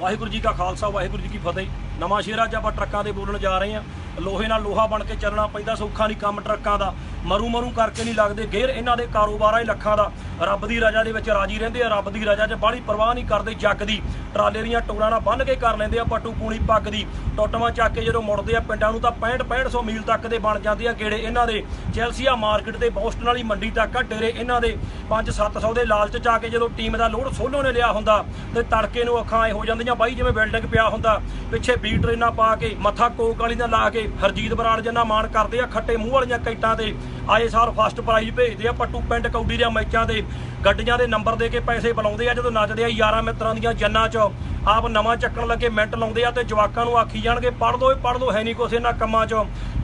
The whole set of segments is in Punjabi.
ਵਾਹਿਗੁਰੂ ਜੀ ਕਾ ਖਾਲਸਾ, ਵਾਹਿਗੁਰੂ ਜੀ ਕੀ ਫਤਿਹ। ਨਵਾਂ ਸ਼ੇਰ ਅੱਜ ਆਪਾਂ ਟਰੱਕਾਂ ਦੇ ਬੋਲਣ ਜਾ ਰਹੇ ਹਾਂ। ਲੋਹੇ ਨਾਲ ਲੋਹਾ ਬਣ ਕੇ ਚੱਲਣਾ ਪੈਂਦਾ, ਸੌਖਾ ਨਹੀਂ ਕੰਮ ਟਰੱਕਾਂ ਦਾ। ਮਰੂ ਮਰੂ ਕਰਕੇ ਨਹੀਂ ਲੱਗਦੇ, ਗੇਰ ਇਹਨਾਂ ਦੇ ਕਾਰੋਬਾਰਾਂ ਹੀ ਲੱਖਾਂ ਦਾ। ਰੱਬ ਦੀ ਰਜਾ ਦੇ ਵਿੱਚ ਰਾਜੀ ਰਹਿੰਦੇ ਆ, ਰੱਬ ਦੀ ਰਜਾ 'ਚ ਬਾਹਲੀ ਪਰਵਾਹ ਨਹੀਂ ਕਰਦੇ ਜੱਗ ਦੀ। ਟਰਾਲੇ ਦੀਆਂ ਟੋਰਾਂ ਨਾਲ ਬੰਨ ਕੇ ਕਰ ਲੈਂਦੇ ਆ, ਪੱਟੂ ਪੂਣੀ ਪੱਗ ਦੀ। ਟੁੱਟਵਾਂ ਚੱਕ ਕੇ ਜਦੋਂ ਮੁੜਦੇ ਆ ਪਿੰਡਾਂ ਨੂੰ ਤਾਂ 65 6500 ਮੀਲ ਤੱਕ ਦੇ ਬਣ ਜਾਂਦੇ ਆ ਗੇੜੇ ਇਹਨਾਂ ਦੇ। ਚੈਲਸੀਆ ਮਾਰਕੀਟ ਤੇ ਬੋਸਟਨ ਵਾਲੀ ਮੰਡੀ ਤੱਕ ਆ ਡੇਰੇ ਇਹਨਾਂ ਦੇ। 5-700 ਦੇ ਲਾਲਚ ਚ ਆ ਕੇ ਜਦੋਂ ਟੀਮ ਦਾ ਲੋਡ ਸੋਲੋ ਨੇ ਲਿਆ ਹੁੰਦਾ ਤੇ ਤੜਕੇ ਨੂੰ ਅੱਖਾਂ ਐ ਹੋ ਜਾਂਦੀਆਂ, ਬਾਈ ਜਿਵੇਂ ਬਿਲਡਿੰਗ ਪਿਆ ਹੁੰਦਾ। ਪਿੱਛੇ ਬੀ ਟ੍ਰੇਨਾਂ ਪਾ ਕੇ, ਮੱਥਾ ਕੋਕ ਵਾਲੀ ਨਾਲ ਲਾ ਕੇ ਹਰਜੀਤ ਬਰਾੜ ਜਿੰਨਾ ਮਾਣ ਕਰਦੇ ਆ, ਖੱਟੇ ਮੂੰਹ ਵਾਲੀਆਂ ਕੈਟਾਂ ਤੇ ਆਏ ਸਾਲ ਫਸਟ ਪ੍ਰਾਈਜ਼ ਭੇਜਦੇ ਆ, ਪੱਟੂ ਪਿੰਡ ਕੌਡੀ ਦੇ ਮੈਚਾਂ ਤੇ ਗੱਡੀਆਂ ਦੇ ਨੰਬਰ ਦੇ ਕੇ ਪੈਸੇ ਬੁਲਾਉਂਦੇ ਆ, ਜਦੋਂ ਨੱਚਦੇ ਆ ਯਾਰਾਂ ਮਿੱਤਰਾਂ ਦੀਆਂ ਜੰਨਾਂ 'ਚ। ਆਪ ਨਵਾਂ ਚੱਕਣ ਲੱਗੇ, ਮਿੰਟ ਲਾਉਂਦੇ ਆ ਤੇ ਜਵਾਕਾਂ ਨੂੰ ਆਖੀ ਜਾਣਗੇ ਪੜ ਦੋ ਪੜ ਦੋ ਹੈ ਨਹੀਂ ਕੁਛ ਇਹਨਾਂ ਕੰਮਾਂ 'ਚ।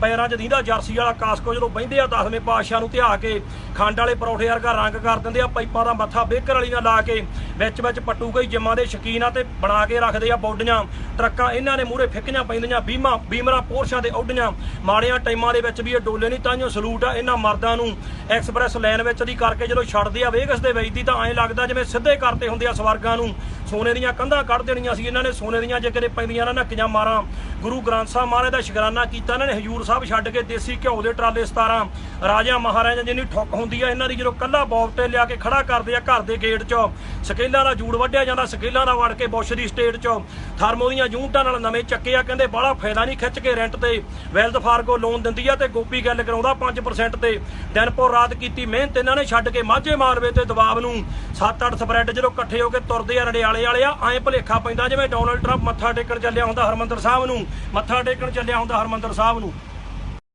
ਪੈਰਾਂ 'ਚ ਦੀਂਦਾ, ਜਰਸੀ ਵਾਲਾ ਕਾਸਕੋ ਜਦੋਂ ਬਹਿੰਦੇ ਆ ਦਸਵੇਂ ਪਾਤਸ਼ਾਹ ਨੂੰ ਧਿਆ ਕੇ, ਖੰਡ ਵਾਲੇ ਪਰੌਠੇ ਵਰਗਾ ਰੰਗ ਕਰ ਦਿੰਦੇ ਆ, ਪਾਈਪਾਂ ਦਾ ਮੱਥਾ ਬੇਕਰ ਵਾਲੀਆਂ ਲਾ ਕੇ, ਵਿੱਚ ਵਿੱਚ ਪੱਟੂ ਕਈ ਜਿੰਮਾਂ ਦੇ ਸ਼ਕੀਨ ਆ ਤੇ ਬਣਾ ਕੇ ਰੱਖਦੇ ਆ ਬੋਡੀਆਂ। ਟਰੱਕਾਂ ਇਹਨਾਂ ਨੇ ਮੂਰੇ ਫਿੱਕੀਆਂ ਪੈਂਦੀਆਂ, ਬੀਮਾ, ਬੀਮਰਾ ਪੋਰਸ਼ਾਂ ਦੇ ਉੱਡੀਆਂ ਮਾੜੀਆਂ ਟਾਈਮਾਂ ਦੇ ਵਿੱਚ ਵੀ ਇਹ ਡੋਲੇ ਨਹੀਂ ਤਾਂਿਓ ਸਲੂਟ ਆ ਇਹਨਾਂ ਮਰਦਾਂ ਨੂੰ। ਐਕਸਪ੍ਰੈਸ ਲਾਈਨ ਵਿੱਚ ਦੀ ਕਰਕੇ ਜਦੋਂ ਛੱਡਦੇ ਆ ਵੇਗਸ ਦੇ ਵਿੱਚ ਦੀ ਤਾਂ ਐਂ ਲੱਗਦਾ ਜਿਵੇਂ ਸਿੱਧੇ ਕਰਤੇ ਹੁੰਦੇ ਆ ਸਵਰਗਾਂ ਨੂੰ। ਸੋਨੇ ਦੀਆਂ ਕੰਧਾਂ ਕੱਢ ਦੇਣੀਆਂ ਸੀ ਇਹਨਾਂ ਨੇ, ਸੋਨੇ ਦੀਆਂ ਜੇ ਕਿਤੇ ਪੈਂਦੀਆਂ ਨਾ, ਨੱਕੀਆਂ ਮਾਰਾਂ। ਗੁਰੂ ਗ੍ਰੰਥ ਸਾਹਿਬ ਮਹਾਰਾਜ ਦਾ ਸ਼ੁਕਰਾਨਾ ਕੀਤਾ, ਇਹਨਾਂ ਨੇ ਹਜੂਰ ਸਾਹਿਬ ਛੱਡ ਕੇ ਦੇਸੀ ਘਿਓ ਦੇ ਟਰਾਲੇ 17 ਰਾਜਾ ਮਹਾਰਾਜਾ ਜਿੰਨੀ ਠੁੱਕ ਹੁੰਦੀ ਆ, ਇਹਨਾਂ ਦੀ ਜਦੋਂ ਕੱਲਾ ਬੌਬਟੇ ਲਿਆ ਕੇ ਖੜਾ ਕਰਦੇ ਆ ਘਰ ਦੇ ਗੇਟ 'ਚ, ਸਕੇਲਾਂ ਦਾ ਜੂੜ ਵੱਢਿਆ ਜਾਂਦਾ, ਸਕੇਲਾਂ ਦਾ ਵੜ ਕੇ ਬੁਸ਼ ਦੀ ਸਟੇਟ 'ਚ। ਥਰਮੋ ਦੀਆਂ ਯੂਨਿਟਾਂ ਨਾਲ ਨਵੇਂ ਚੱਕੇ ਆ, ਕਹਿੰਦੇ ਬਾਹਲਾ ਫਾਇਦਾ ਨਹੀਂ ਖਿੱਚ ਕੇ ਰੈਂਟ ਤੇ। ਵੈਲਥ ਫਾਰਗੋ ਲੋਨ ਦਿੰਦੀ ਆ ਤੇ ਗੋਪੀ ਗੱਲ ਕਰਾਉਂਦਾ 5% ਤੇ। ਦਿਨ ਪੋ ਰਾਤ ਕੀਤੀ ਮਿਹਨਤ, ਇਹਨਾਂ ਨੇ ਛੱਡ ਕੇ ਮਾਝੇ ਮਾਲਵੇ ਤੇ ਦਬਾਬ ਨੂੰ। 7-8 ਸਪਰੈਡ ਜਦੋਂ ਇਕੱਠੇ ਹੋ ਕੇ ਤੁਰਦੇ ਆ ਰੜਿਆਲੇ ਵਾਲੇ ਆ, ਐਂ ਭਲੇਖਾ ਪੈਂਦਾ ਜਿਵੇਂ ਡੋਨਲਡ ਟਰੰਪ ਮੱਥਾ ਟੇਕਣ ਚੱਲਿਆ ਹੁੰਦਾ ਹਰਮੰਦਰ ਸਾਹਿਬ ਨੂੰ, ਮੱਥਾ ਟੇਕਣ ਚੱਲਿਆ ਹੁੰਦਾ ਹਰਮੰਦਰ ਸਾਹਿਬ ਨੂੰ।